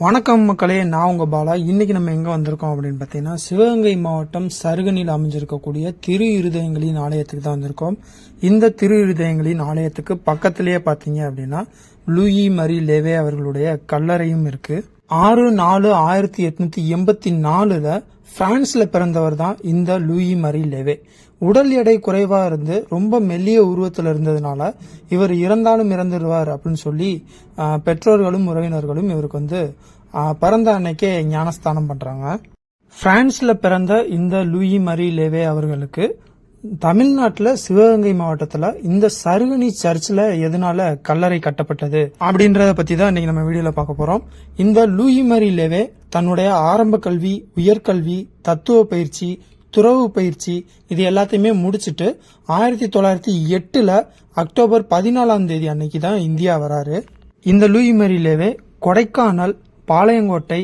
வணக்கம் மக்களே நான் உங்க பாலா. இன்னைக்கு நம்ம எங்க வந்திருக்கோம் அப்படின்னு பார்த்தீங்கன்னா சிவகங்கை மாவட்டம் சருகனில் அமைஞ்சிருக்கக்கூடிய திரு இருதயங்களின் ஆலயத்துக்கு தான் வந்திருக்கோம். இந்த திரு இருதயங்களின் ஆலயத்துக்கு பக்கத்திலேயே பார்த்தீங்க அப்படின்னா லூயி மரி லேவே அவர்களுடைய கல்லறையும் இருக்கு. ஆறு நாலு ஆயிரத்தி எட்நூத்தி எண்பத்தி நாலுல பிரான்ஸ்ல பிறந்தவர் தான் இந்த லூயி மரி லேவே. உடல் எடை குறைவா இருந்து ரொம்ப மெல்லிய உருவத்தில் இருந்ததுனால இவர் இறந்தாலும் இறந்துடுவார் அப்படின்னு சொல்லி பெற்றோர்களும் உறவினர்களும் இவருக்கு வந்து பிறந்த அன்னைக்கே ஞானஸ்தானம் பண்றாங்க. பிரான்ஸ்ல பிறந்த இந்த லூயி மரி லேவே அவர்களுக்கு தமிழ்நாட்டில் சிவகங்கை மாவட்டத்தில் இந்த சருகனி சர்ச்சில் எதனால கல்லறை கட்டப்பட்டது அப்படின்றத பற்றி தான் இன்னைக்கு நம்ம வீடியோவில் பார்க்க போகிறோம் இந்த லூயி மரி லேவே தன்னுடைய ஆரம்ப கல்வி உயர்கல்வி தத்துவ பயிற்சி துறவு பயிற்சி இது எல்லாத்தையுமே முடிச்சுட்டு ஆயிரத்தி தொள்ளாயிரத்தி எட்டில் அக்டோபர் பதினாலாம் தேதி அன்னைக்கு தான் இந்தியா வராரு. இந்த Louis Marie Leveque Kodaikanal Palayamkottai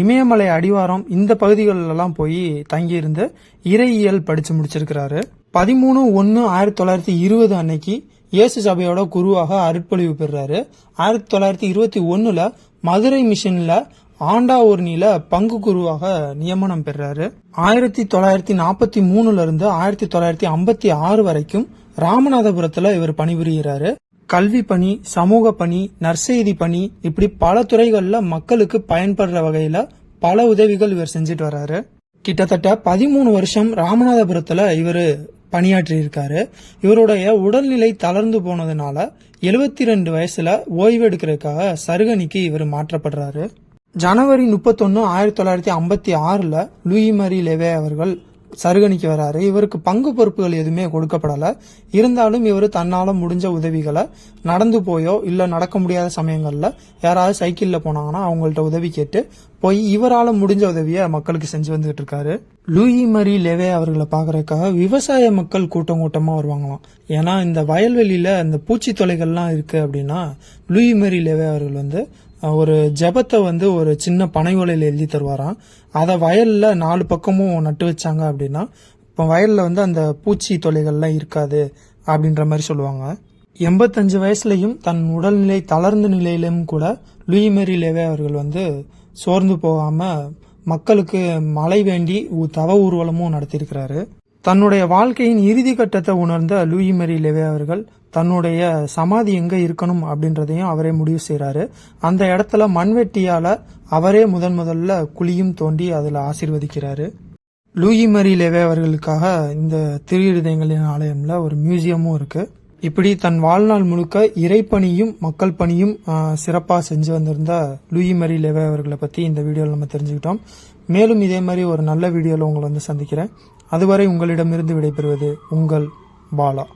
இமயமலை அடிவாரம் இந்த பகுதிகளெல்லாம் போய் தங்கியிருந்து இறையியல் படிச்சு முடிச்சிருக்கிறாரு. பதிமூணு ஒன்று ஆயிரத்தி தொள்ளாயிரத்தி இருபது அன்னைக்கு இயேசு சபையோட குருவாக அருட்பொழிவு பெறுறாரு. ஆயிரத்தி தொள்ளாயிரத்தி இருபத்தி ஒன்னுல மதுரை மிஷன்ல ஆண்டாவூர்னில பங்கு குருவாக நியமனம் பெறாரு ஆயிரத்தி தொள்ளாயிரத்தி நாற்பத்தி மூணுல இருந்து ஆயிரத்தி தொள்ளாயிரத்தி ஐம்பத்தி ஆறு வரைக்கும் ராமநாதபுரத்துல இவர் பணிபுரிகிறாரு. கல்வி பணி சமூக பணி நற்செய்தி பணி இப்படி பல துறைகள்ல மக்களுக்கு பயன்படுற வகையில பல உதவிகள் இவர் செஞ்சுட்டு வர்றாரு. கிட்டத்தட்ட பதிமூணு வருஷம் ராமநாதபுரத்துல இவர் பணியாற்றி இருக்காரு இவருடைய உடல்நிலை தளர்ந்து போனதுனால எழுபத்தி ரெண்டு வயசுல ஓய்வு எடுக்கிறதுக்காக சருகனிக்கு இவர் மாற்றப்படுறாரு. ஜனவரி முப்பத்தொன்னு ஆயிரத்தி தொள்ளாயிரத்தி ஐம்பத்தி ஆறுல லூயி மரி லெவே அவர்கள் சருகணிக்கு வராரு. இவருக்கு பங்கு பொறுப்புகள் எதுவுமே கொடுக்கப்படலை. இருந்தாலும் இவர் தன்னால் முடிஞ்ச உதவிகளை நடந்து போயோ இல்லை நடக்க முடியாத சமயங்களில் யாராவது சைக்கிளில் போனாங்கன்னா அவங்கள்ட்ட உதவி கேட்டு போய் இவரால் முடிஞ்ச உதவியை மக்களுக்கு செஞ்சு வந்துட்டு இருக்காரு. லூயி மரி லேவே அவர்களை பார்க்கறதுக்காக விவசாய மக்கள் கூட்டம் கூட்டமாக வருவாங்களாம். ஏன்னா இந்த வயல்வெளியில் இந்த பூச்சி தொலைகள்லாம் இருக்குது அப்படின்னா லூயி மரி லேவே அவர்கள் வந்து ஒரு ஜெபத்தை வந்து ஒரு சின்ன பனை ஓலையில எழுதி தருவாராம். அதை வயலில் நாலு பக்கமும் நட்டு வச்சாங்க அப்படின்னா இப்போ வயலில் வந்து அந்த பூச்சி தொலைகள்லாம் இருக்காது அப்படின்ற மாதிரி சொல்லுவாங்க. எண்பத்தஞ்சு வயசுலையும் தன் உடல்நிலை தளர்ந்த நிலையிலும் கூட லூயி மேரி லேவே அவர்கள் வந்து சோர்ந்து போகாமல் மக்களுக்கு மழை வேண்டி உ- தவ ஊர்வலமும் நடத்தியிருக்கிறாரு. தன்னுடைய வாழ்க்கையின் இறுதி கட்டத்தை உணர்ந்த லூயி மெரி லேவே அவர்கள் தன்னுடைய சமாதி எங்கே இருக்கணும் அப்படின்றதையும் அவரே முடிவு செய்கிறாரு அந்த இடத்துல மண்வெட்டியால் அவரே முதன் முதல்ல குழியும் தோண்டி அதில் ஆசிர்வதிக்கிறாரு. லூயி மரி லேவே அவர்களுக்காக இந்த திரு இருதயங்களின் ஆலயம்ல ஒரு மியூசியமும் இருக்கு. இப்படி தன் வாழ்நாள் முழுக்க இறைப்பணியும் மக்கள் பணியும் சிறப்பாக செஞ்சு வந்திருந்த லூயி மரி லேவே அவர்களை பத்தி இந்த வீடியோவில் நம்ம தெரிஞ்சுக்கிட்டோம். மேலும் இதே மாதிரி ஒரு நல்ல வீடியோவில் உங்களை வந்து சந்திக்கிறேன். அதுவரை உங்களிடமிருந்து விடைபெறுவது உங்கள் பாலா.